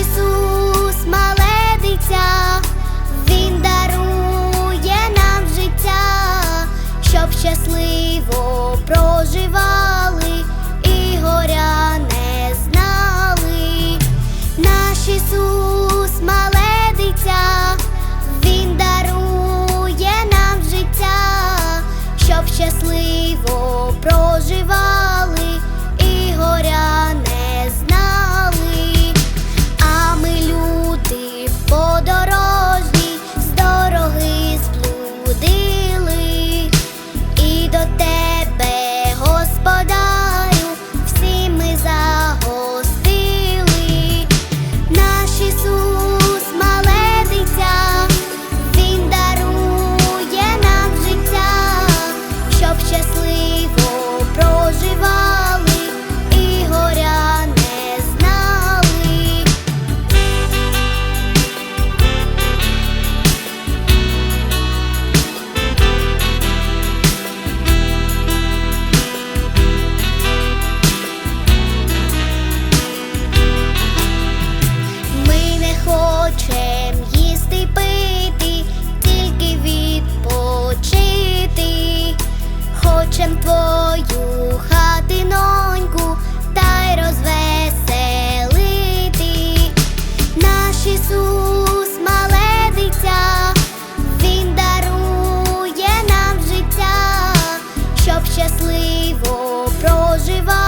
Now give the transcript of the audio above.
Ісус, мале дитя, Він дарує нам життя, щоб щасливо проживали і горя не знали. Наш Ісус, мале дитя, Він дарує нам життя, щоб щасливо проживали. Проживали